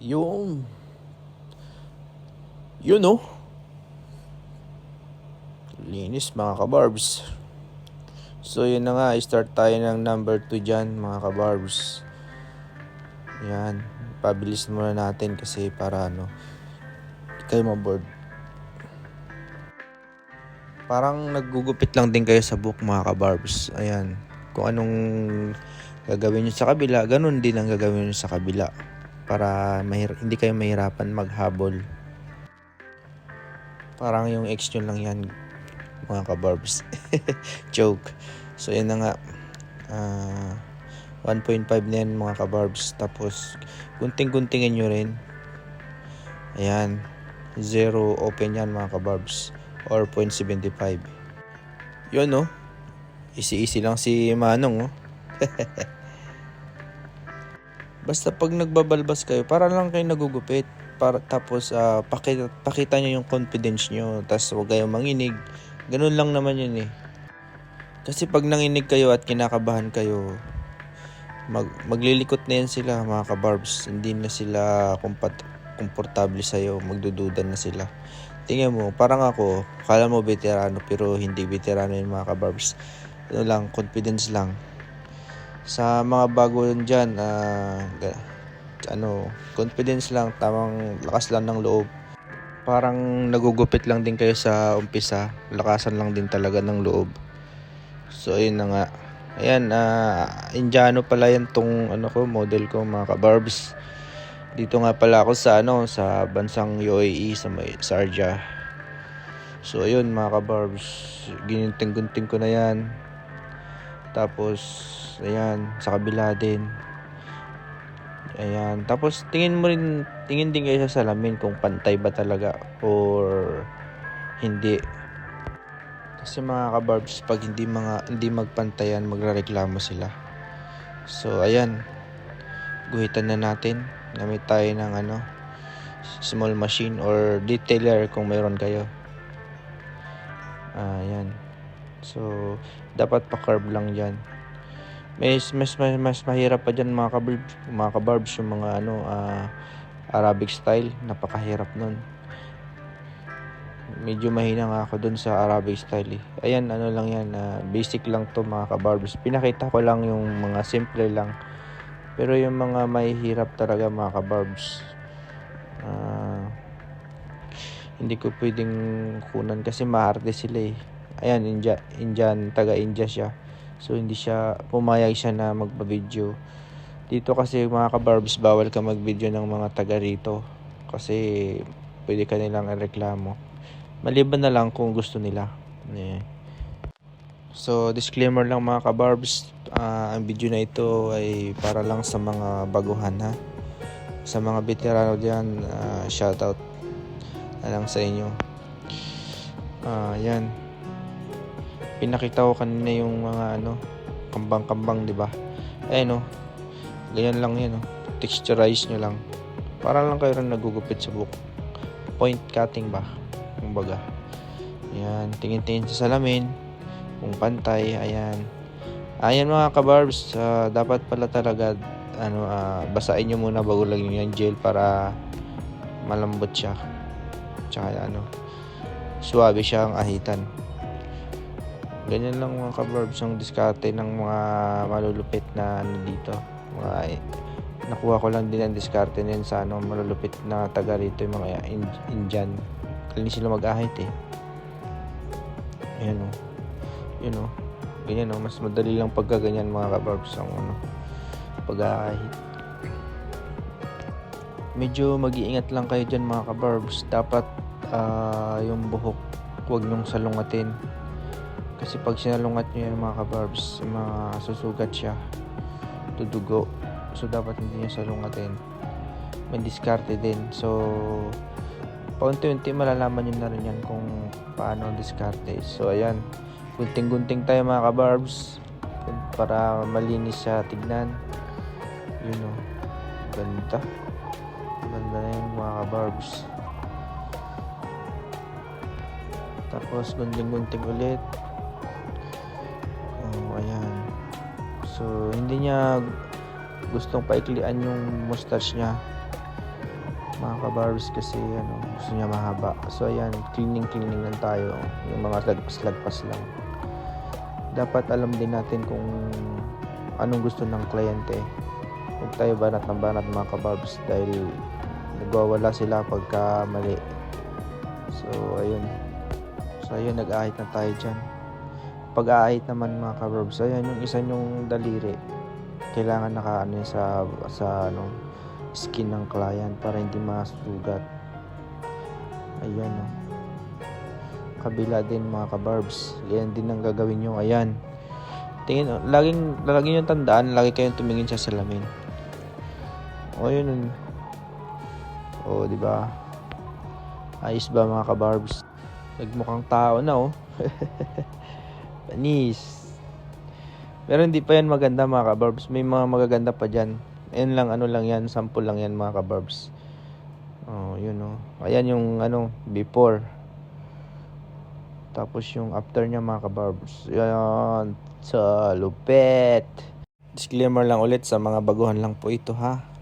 Yung... Yun oh. Linis mga kabarbs. So yun na nga, start tayo ng number 2 dyan mga kabarbs. Yan, pabilis muna natin kasi para ano, kayo maboard. Parang naggugupit lang din kayo sa book mga kabarbs. Ayan, kung anong gagawin nyo sa kabila, ganun din ang gagawin nyo sa kabila. Para mahir- hindi kayo mahirapan maghabol. Parang yung ex nyo lang yan, mga kabarbs. Joke. So, yun na nga. Ah, 1.5 na yan, mga kabarbs. Tapos, gunting-guntingin nyo rin. Ayan. Zero open yan, mga kabarbs. Or 0.75. Yun, no? Easy-easy lang si Manong, oh. Basta pag nagbabalbas kayo, para lang kayo nagugupit. Para, tapos, ah, pakita, pakita nyo yung confidence nyo. Tapos, huwag kayong manginig. Ganun lang naman yun eh. Kasi pag nanginig kayo at kinakabahan kayo, mag, maglilikot na yan sila, mga kabarbs. Hindi na sila kompat, komportable sa'yo. Magdududa na sila. Tingnan mo, parang ako, kala mo veterano pero hindi veterano yung mga kabarbs. Ano lang, confidence lang. Sa mga bago dyan, ga- ano, confidence lang, tamang lakas lang ng loob. Parang nagugupit lang din kayo sa umpisa, lakasan lang din talaga ng loob. So, ayun na nga. Ayan, ah, Indiano pala yan tong ano ko, model ko mga kabarbs. Dito nga pala ako sa ano, sa bansang UAE sa may Sarja. So, ayun mga kabarbs, gininting-gunting ko na yan. Tapos, ayan, sa kabila din. Ayan. Tapos, tingin mo rin, tingin din kayo sa salamin kung pantay ba talaga or hindi. Kasi mga kabarbs, pag hindi mga hindi magpantayan, magrereklamo sila. So, ayan. Guhitan na natin. Gamit tayo ng ano, small machine or detailer kung mayroon kayo. Ayan. So, dapat pa-curve lang dyan. Mas, mas, mas, mas mahirap pa dyan mga kabarbs, mga kabarbs yung mga ano, ah, Arabic style. Napakahirap nun. Medyo mahina nga ako dun sa Arabic style eh. Ayan, ano lang yan, ah, basic lang to mga kabarbs. Pinakita ko lang yung mga simple lang. Pero yung mga mahihirap talaga mga kabarbs, ah, hindi ko pwedeng kunan kasi maarte sila eh. Ayan, India, Indian, taga-India siya. So, hindi siya, pumayag siya na magpa-video. Dito kasi mga kabarbs, bawal ka mag-video ng mga taga rito. Kasi, pwede ka nilang reklamo. Maliban na lang kung gusto nila. Eh. So, disclaimer lang mga kabarbs, ah, ang video na ito ay para lang sa mga baguhan ha. Sa mga veterano diyan, ah, shoutout na lang sa inyo. Ah, yan. Pinakita ko kanina yung mga ano, kambang-kambang, 'di ba? Eh no. Ganyan lang 'yan, no. Texturize nyo lang. Para lang kayo rin nagugupit sa buhok. Point cutting ba? Kumbaga. Yan, tingin-tingin sa salamin kung pantay, ayan. Ayan mga kabarbs, ah, dapat pala talaga ano ah, basain nyo muna bago lagyan yung gel para malambot siya. Tsaka ano, suwabe siya ang ahitan. Ganyan lang mga kabarbs ang diskarte ng mga malulupit na ano dito. Mga nakuha ko lang din ang diskarte na sa ano, malulupit na taga rito yung mga in- Indian. Kali sila mag-ahit eh. Ayan o. Yun o. Ganyan o. Mas madali lang pagkaganyan mga kabarbs ang ano, pag-ahit. Medyo mag-iingat lang kayo dyan mga kabarbs. Dapat ah, yung buhok huwag nyong salungatin. Kasi pag sinalungat nyo yan mga kabarbs, masusugat siya. Tudugo. So dapat hindi nyo salungatin. May diskarte din. So paunti-unti malalaman nyo na rin yan kung paano diskarte. So ayan. Gunting-gunting tayo mga kabarbs. Para malinis siya tignan. Yun o. Ganda. Ganda na yun mga kabarbs. Tapos gunting-gunting ulit. So, hindi niya gustong paiklian yung mustache niya. mga kabarbs kasi ano, gusto niya mahaba. So ayan, cleaning cleaning lang tayo. Yung mga lagpas-lagpas lang. Dapat alam din natin kung anong gusto ng kliyente. Huwag tayo banat ng banat mga kabarbs dahil nagwawala sila pagka mali. So ayun. So ayun, nag-ahit na tayo dyan. Pag-aahit naman mga kabarbs, ayan yung isa yung daliri. Kailangan naka ano yun sa sa ano skin ng client para hindi masugat. Ayan oh. Kabila din mga kabarbs. Yan din ang gagawin nyo. Ayan. Tingin, oh, laging, laging yung tandaan, lagi kayong tumingin sa salamin. O yun. O, di ba? Ayos ba mga kabarbs? Nagmukhang tao na oh. Panis. Pero hindi pa yan maganda mga kabarbs. May mga magaganda pa dyan. Ayan lang, ano lang yan. Sample lang yan mga kabarbs. Oh, yun oh. Ayan yung ano, before. Tapos yung after niya mga kabarbs. Yan. Sa lupet. Disclaimer lang ulit sa mga baguhan lang po ito ha.